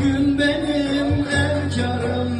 Bugün benim efkarım